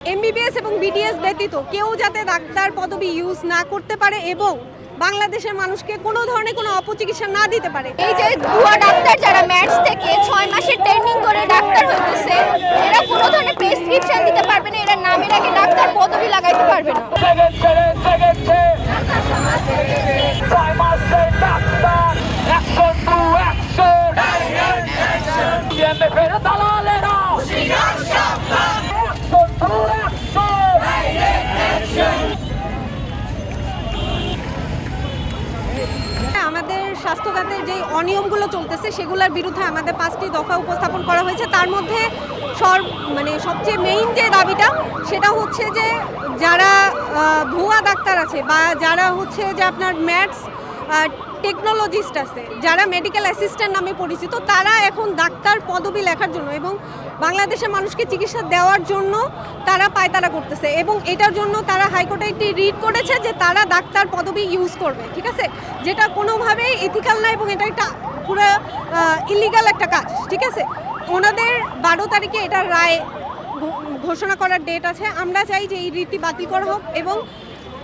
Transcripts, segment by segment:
MBBS এবং BDS ব্যতীত কেউ যাতে ডাক্তার পদবি ইউজ না করতে পারে এবং বাংলাদেশের মানুষকে কোনো ধরনের কোনো অপচিকিৎসা না দিতে পারে এই যে ভুয়া ডাক্তার যারা ম্যাথস থেকে ছয় মাসের ট্রেনিং করে ডাক্তার হইতেছে এরা কোনো ধরনের প্রেসক্রিপশন দিতে পারবে না এরা নামের আগে ডাক্তার পদবি লাগাইতে পারবে না সেকেন্ডে অনিয়মগুলো চলতেছে, সেগুলোর বিরুদ্ধে আমাদের পাঁচটি দফা উপস্থাপন করা হয়েছে। তার মধ্যে সর মানে সবচেয়ে মেইন যে দাবিটা, সেটা হচ্ছে যে যারা ভুয়া ডাক্তার আছে বা যারা হচ্ছে যে আপনার ম্যাথস টেকনোলজিস্ট আছে, যারা মেডিকেল অ্যাসিস্ট্যান্ট নামে পরিচিত, তারা এখন ডাক্তার পদবি লেখার জন্য এবং বাংলাদেশের মানুষকে চিকিৎসা দেওয়ার জন্য তারা পায়তারা করতেছে এবং এটার জন্য তারা হাইকোর্টে একটি রিড করেছে যে তারা ডাক্তার পদবি ইউজ করবে, ঠিক আছে? যেটা কোনোভাবেই ইথিক্যাল না এবং এটা একটা পুরো ইলিগাল একটা কাজ, ঠিক আছে? ওনাদের বারো তারিখে এটার রায় ঘোষণা করার ডেট আছে। আমরা চাই যে এই রিটটি বাতিল করা হোক এবং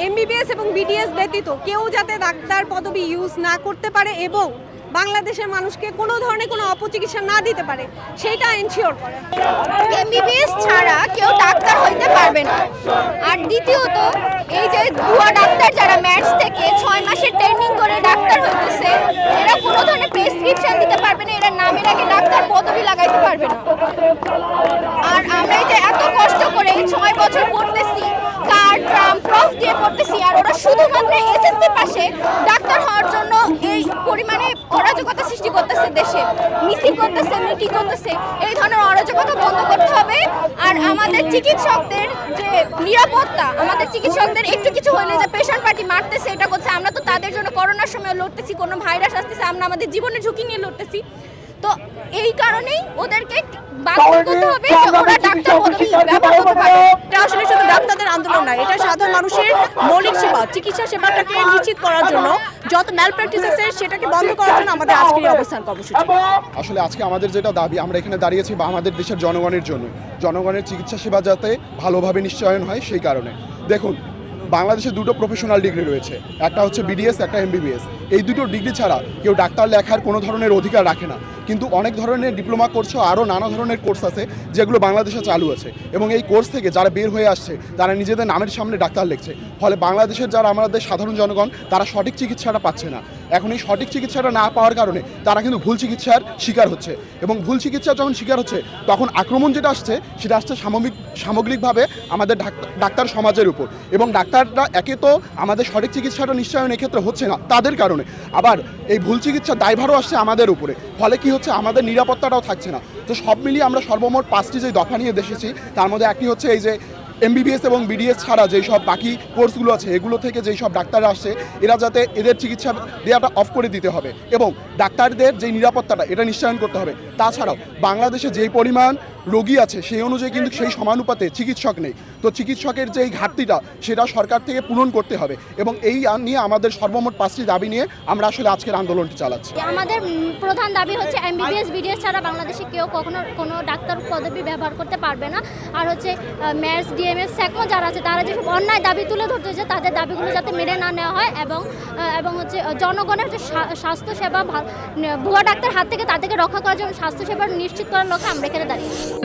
এমবিবিএস এবং বিডিএস ব্যতীত কেউ যাতে ডাক্তার পদবি ইউজ না করতে পারে এবং বাংলাদেশের মানুষকে কোনো ধরনের কোনো অপচিকিৎসা না দিতে পারে সেইটা এনশিওর করে। এমবিবিএস ছাড়া কেউ ডাক্তার হইতে পারবে না। আর দ্বিতীয়ত, এই যে ভুয়া ডাক্তার যারা ম্যাথস থেকে ছয় মাসের ট্রেনিং করে ডাক্তার হইতেছে, এরা কোনো ধরনের প্রেসক্রিপশন দিতে পারবে না, এরা নামের আগে ডাক্তার পদবি লাগাইতে পারবে না। আর আমরা যে এত কষ্ট করে ছয় বছর পড়তেছি, কার ট্রাম প্রফ করতেছে, মিটিং করতেছে, এই ধরনের অরাজকতা বন্ধ করতে হবে। আর আমাদের চিকিৎসকদের যে নিরাপত্তা, আমাদের চিকিৎসকদের একটু কিছু হলে যে পেশেন্ট পার্টি মারতেছে, এটা করছে, আমরা তো তাদের জন্য করোনার সময় লড়তেছি, কোনো ভাইরাস আসতেছে, আমরা আমাদের জীবনের ঝুঁকি নিয়ে লড়তেছি। তো এই কারণেই ওদেরকে বাধ্য করতে হবে যে ওরা ডাক্তার পদবি ব্যবহার করতে পারে এটা আসলে শুধু ডাক্তারদের আন্দোলন না এটা সাধারণ মানুষের মৌলিক সেবা, চিকিৎসা সেবাটাকে নিশ্চিত করার জন্য যত ম্যাল প্র্যাকটিস আছে সেটাকে বন্ধ করার জন্য আমাদের আজকের অবস্থান কর্মসূচি। আসলে আজকে আমাদের যেটা দাবি, আমরা এখানে দাঁড়িয়েছি বা আমাদের দেশের জনগণের জন্য। জনগণের চিকিৎসা সেবা যাতে ভালোভাবে নিশ্চয়ন হয় সেই কারণে। দেখুন বাংলাদেশে দুটো প্রফেশনাল ডিগ্রি রয়েছে। একটা হচ্ছে বিডিএস একটা এমবিবিএস এই দুটো ডিগ্রি ছাড়া কেউ ডাক্তার লেখার কোনো ধরনের অধিকার রাখে না। কিন্তু অনেক ধরনের ডিপ্লোমা কোর্সও আরও নানা ধরনের কোর্স আছে যেগুলো বাংলাদেশে চালু আছে। এবং এই কোর্স থেকে যারা বের হয়ে আসছে, তারা নিজেদের নামের সামনে ডাক্তার লিখছে। ফলে বাংলাদেশের যারা আমাদের সাধারণ জনগণ, তারা সঠিক চিকিৎসাটা পাচ্ছে না। এখন এই সঠিক চিকিৎসাটা না পাওয়ার কারণে তারা কিন্তু ভুল চিকিৎসার শিকার হচ্ছে। এবং ভুল চিকিৎসা যখন শিকার হচ্ছে, তখন আক্রমণ যেটা আসছে, সেটা আসছে সামগ্রিক, সামগ্রিকভাবে আমাদের ডাক্তার সমাজের উপর। এবং ডাক্তাররা একে তো আমাদের সঠিক চিকিৎসাটা নিশ্চয়ন এক্ষেত্রে হচ্ছে না, তাদের কারণে। আবার এই ভুল চিকিৎসার দায়ভারও আসছে আমাদের উপরে। ফলে কি হচ্ছে, আমাদের নিরাপত্তাটাও থাকছে না। তো সব মিলিয়ে আমরা সর্বমোট পাঁচটি যে দফা নিয়ে দেখেছি তার মধ্যে একটি হচ্ছে এই যে এমবিবিএস এবং বিডিএস ছাড়া যেই সব বাকি কোর্সগুলো আছে, এগুলো থেকে যেই সব ডাক্তার আসছে, এরা যাতে এদের চিকিৎসা দেওয়াটা অফ করে দিতে হবে এবং ডাক্তারদের যে নিরাপত্তাটা, এটা নিশ্চয়ন করতে হবে। তাছাড়াও বাংলাদেশে যেই পরিমাণ রোগী আছে, সেই অনুযায়ী কিন্তু সেই সমানুপাতে চিকিৎসক নেই। তো চিকিৎসকের যে এই ঘাটতিটা, সেটা সরকার থেকে পূরণ করতে হবে এবং এই নিয়ে আমাদের সর্বমোট পাঁচটি দাবি নিয়ে আমরা আসলে আজকের আন্দোলনটি চালাচ্ছি। আমাদের প্রধান দাবি হচ্ছে এমবিবিএস বিডিএস ছাড়া বাংলাদেশে কেউ কখনো কোনো ডাক্তার পদবি ব্যবহার করতে পারবে না। আর হচ্ছে ম্যাথস ডিএমএস স্যাকমো যারা আছে, তারা যেসব অন্যায় দাবি তুলে ধরতেছে তাদের দাবিগুলো যাতে মেনে না নেওয়া হয় এবং এবং হচ্ছে জনগণের যে স্বাস্থ্যসেবা ভুয়া ডাক্তার হাত থেকে তাদেরকে রক্ষা করার জন্য স্বাস্থ্যসেবা নিশ্চিত করার লক্ষ্যে আমরা এখানে দাঁড়িয়ে আছি।